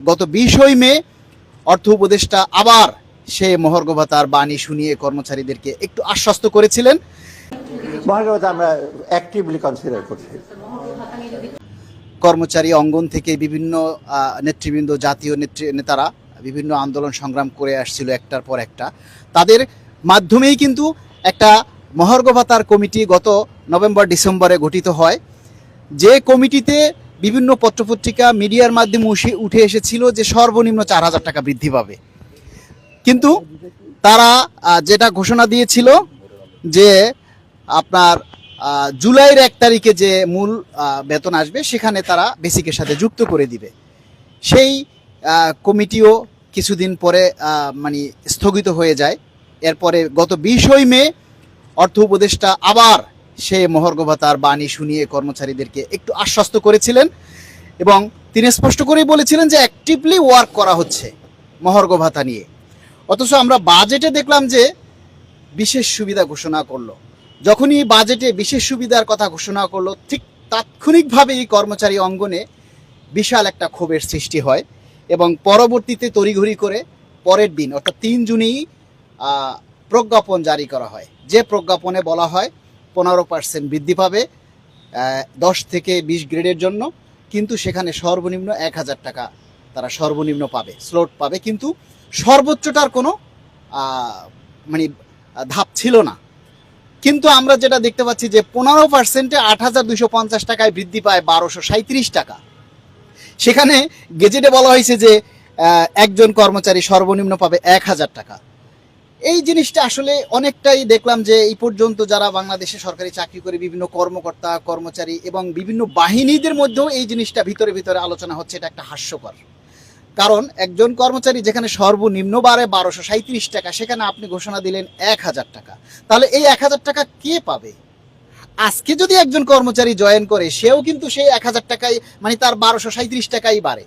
গত বিশই মে অর্থ উপদেষ্টা আবার সে মহর্ঘ ভাতার বাণী শুনিয়ে কর্মচারীদেরকে একটু আশ্বস্ত করেছিলেন। মহানগরতা আমরা অ্যাক্টিভলি কনসিডার করছি। কর্মচারী অঙ্গন থেকে বিভিন্ন নেতৃবৃন্দ জাতীয় নেত্রী নেতারা বিভিন্ন আন্দোলন সংগ্রাম করে আসছিল একটার পর একটা। তাদের মাধ্যমেই কিন্তু একটা মহর্ঘ ভাতার কমিটি গত নভেম্বর ডিসেম্বরে গঠিত হয়। যে কমিটিতে বিভিন্ন পত্রপত্রিকা, মিডিয়ার মাধ্যমে উঠে এসেছিল যে সর্বনিম্ন চার হাজার টাকা বৃদ্ধি পাবে। কিন্তু তারা যেটা ঘোষণা দিয়েছিল যে আপনার জুলাইয়ের এক তারিখে যে মূল বেতন আসবে, সেখানে তারা বেসিকের সাথে যুক্ত করে দিবে। সেই কমিটিও কিছুদিন পরে মানে স্থগিত হয়ে যায়। এরপরে গত বিশই মে অর্থ উপদেষ্টা আবার সে মহর্ঘ ভাতার বাণী শুনিয়ে কর্মচারীদেরকে একটু আশ্বস্ত করেছিলেন এবং তিনি স্পষ্ট করেই বলেছিলেন যে অ্যাক্টিভলি ওয়ার্ক করা হচ্ছে মহর্গ ভাতা নিয়ে। অথচ আমরা বাজেটে দেখলাম যে বিশেষ সুবিধা ঘোষণা করল। যখনই বাজেটে বিশেষ সুবিধার কথা ঘোষণা করল, ঠিক তাৎক্ষণিকভাবে এই কর্মচারী অঙ্গনে বিশাল একটা ক্ষোভের সৃষ্টি হয় এবং পরবর্তীতে তড়িঘড়ি করে পরের দিন, অর্থাৎ তিন জুনেই প্রজ্ঞাপন জারি করা হয়। যে প্রজ্ঞাপনে বলা হয় পনেরো পার্সেন্ট বৃদ্ধি পাবে দশ থেকে বিশ গ্রেডের জন্য, কিন্তু সেখানে সর্বনিম্ন এক হাজার টাকা তারা সর্বনিম্ন পাবে স্লোট পাবে, কিন্তু সর্বোচ্চটার কোনো মানে ধাপ ছিল না। কিন্তু আমরা যেটা দেখতে পাচ্ছি যে পনেরো পার্সেন্টে আট হাজার দুশো পঞ্চাশ টাকায় বৃদ্ধি পায় বারোশো সাঁত্রিশ টাকা। সেখানে গেজেটে বলা হয়েছে যে একজন কর্মচারী সর্বনিম্ন পাবে এক হাজার টাকা। এই জিনিসটা আসলে অনেকটাই দেখলাম যে এই পর্যন্ত যারা বাংলাদেশে সরকারি চাকরি করে বিভিন্ন কর্মকর্তা, কর্মচারী এবং বিভিন্ন বাহিনীদের মধ্যেও এই জিনিসটা ভিতরে ভিতরে আলোচনা হচ্ছে, এটা একটা হাস্যকর। কারণ একজন কর্মচারী যেখানে সর্বনিম্ন বারে বারোশো সাঁত্রিশ টাকা, সেখানে আপনি ঘোষণা দিলেন এক হাজার টাকা। তাহলে এই এক হাজার টাকা কে পাবে? আজকে যদি একজন কর্মচারী জয়েন করে, সেও কিন্তু সেই এক হাজার টাকাই মানে তার বারোশো সাঁত্রিশ টাকাই বাড়ে।